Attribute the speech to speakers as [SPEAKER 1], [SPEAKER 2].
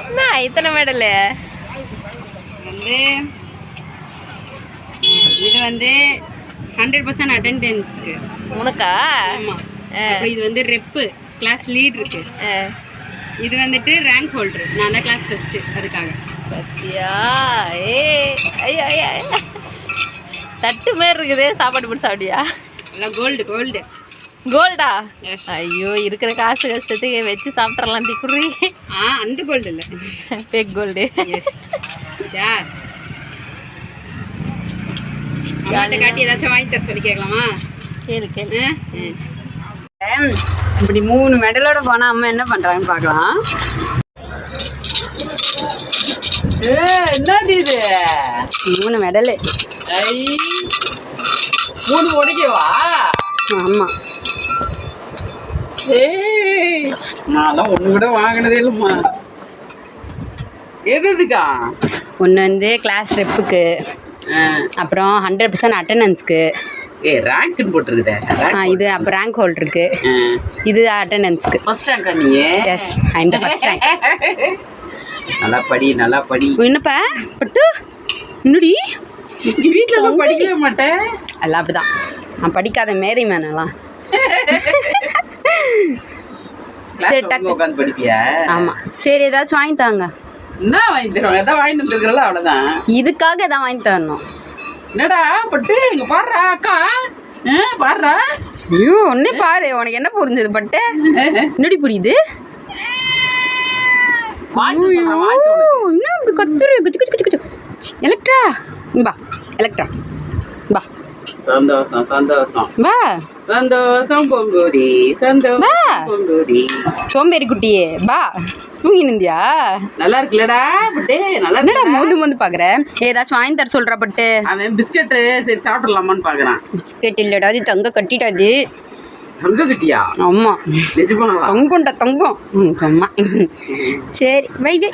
[SPEAKER 1] என்ன இத்தனை மெடலு
[SPEAKER 2] வந்து இது வந்து ஹண்ட்ரட் பர்சன்ட் அட்டெண்டன்ஸ்க்கு
[SPEAKER 1] உனக்கா
[SPEAKER 2] இது வந்து ரெப்பு கிளாஸ் லீட் இருக்கு இது வந்துட்டு ரேங்க் ஹோல்டர் நான் தான் கிளாஸ் ஃபஸ்ட்டு அதுக்காக
[SPEAKER 1] பத்தியா ஏ ஐயோ ஐயோ. தட்டு மாரி இருக்குதே சாப்பாடு போட்டு சாப்பிடியா
[SPEAKER 2] எல்லாம் கோல்டு கோல்டு
[SPEAKER 1] கோல்டா. ஐயோ இருக்கிற காசு கஷ்டத்துக்கு வச்சு சாப்பிட்றலாம் திக்குறி
[SPEAKER 2] ஆ அந்த கோல்டு இல்லை.
[SPEAKER 1] ஃபேக் கோல்டு
[SPEAKER 2] யார்? அம்மாட்ட காட்டி ஏதாச்சும் வாங்கி தர சொல்லி கேட்கலாமா?
[SPEAKER 1] கேளு கேளு?
[SPEAKER 2] இப்படி மூணு மெடலோட போனா அம்மா என்ன பண்றாங்கன்னு பார்க்கலாம்.
[SPEAKER 1] என்னது இது?
[SPEAKER 2] மூணு மெடலு
[SPEAKER 1] மூணு உடைக்கவா
[SPEAKER 2] ஆமா.
[SPEAKER 1] ஏய் நான்லாம் ஒன்று கூட வாங்கினதே இல்லைம்மா. எது எதுக்கா
[SPEAKER 2] ஒன்று வந்து கிளாஸ் ரெப்புக்கு அப்புறம் ஹண்ட்ரட் பர்சன்ட் அட்டண்டன்ஸ்க்கு
[SPEAKER 1] ஏ ரேங்க்னு போட்டிருக்குதே.
[SPEAKER 2] இது அப்போ ரேங்க் ஹோல்டருக்கு இது அட்டண்டன்ஸ்க்கு
[SPEAKER 1] ஃபர்ஸ்ட் ரேங்கா நீ
[SPEAKER 2] எஸ் ரேங்க்
[SPEAKER 1] நல்லா படி நல்லா படி.
[SPEAKER 2] என்னப்பா? பட்டு? என்னடி?
[SPEAKER 1] நீ வீட்டில் தான் படிக்கவே மாட்டேன்
[SPEAKER 2] எல்லாம் அப்படிதான். நான் படிக்காத மேதை மேனெல்லாம். சரி, டக்கு.
[SPEAKER 1] உட்காந்து படிப்பியா?
[SPEAKER 2] சரி ஏதாச்சும் வாங்கி தாங்க.
[SPEAKER 1] என்ன வாங்கி தருவாங்க? எதாவது வாங்கிட்டு வந்துருக்கிறல அவ்வளோதான்
[SPEAKER 2] இதுக்காக எதாவது வாங்கி தரணும்.
[SPEAKER 1] என்னடா பட்டு இங்க பாடுறா அக்கா. பாடுறா
[SPEAKER 2] ஐயோ ஒன்னே பாரு. உனக்கு என்ன புரிஞ்சது பட்டு? என்னடி புரியுது? ஐயோ. என்ன இப்படி கத்துரு குச்சு குச்சு குச்சு குச்சு. எலக்ட்ரா. இங்க பா எலக்ட்ரா. பா
[SPEAKER 1] சந்தோஷம் சந்தோஷம்.
[SPEAKER 2] வா.
[SPEAKER 1] சந்தோஷம் பொங்குடி சந்தோஷம்
[SPEAKER 2] வா.
[SPEAKER 1] பொங்குடி.
[SPEAKER 2] சோம்பேறி குட்டியே பா தூங்கி நிந்தியா?
[SPEAKER 1] நல்லா இருக்குல்லடா பட்டு. நல்லா
[SPEAKER 2] என்னடா மோந்து மோந்து பாக்குற? ஏதாச்சும் வாங்கி தர சொல்றா பட்டு.
[SPEAKER 1] அவன் பிஸ்கட்டு சரி சாப்பிடலாமான்னு பார்க்குறான்
[SPEAKER 2] பிஸ்கெட் இல்லடா அது தங்க கட்டிடாது
[SPEAKER 1] தங்க கிட்டியா?
[SPEAKER 2] ஆமா.
[SPEAKER 1] நிஜமாவா?
[SPEAKER 2] தங்கம்டா தங்கம். ம் சும்மா. சரி வை வை.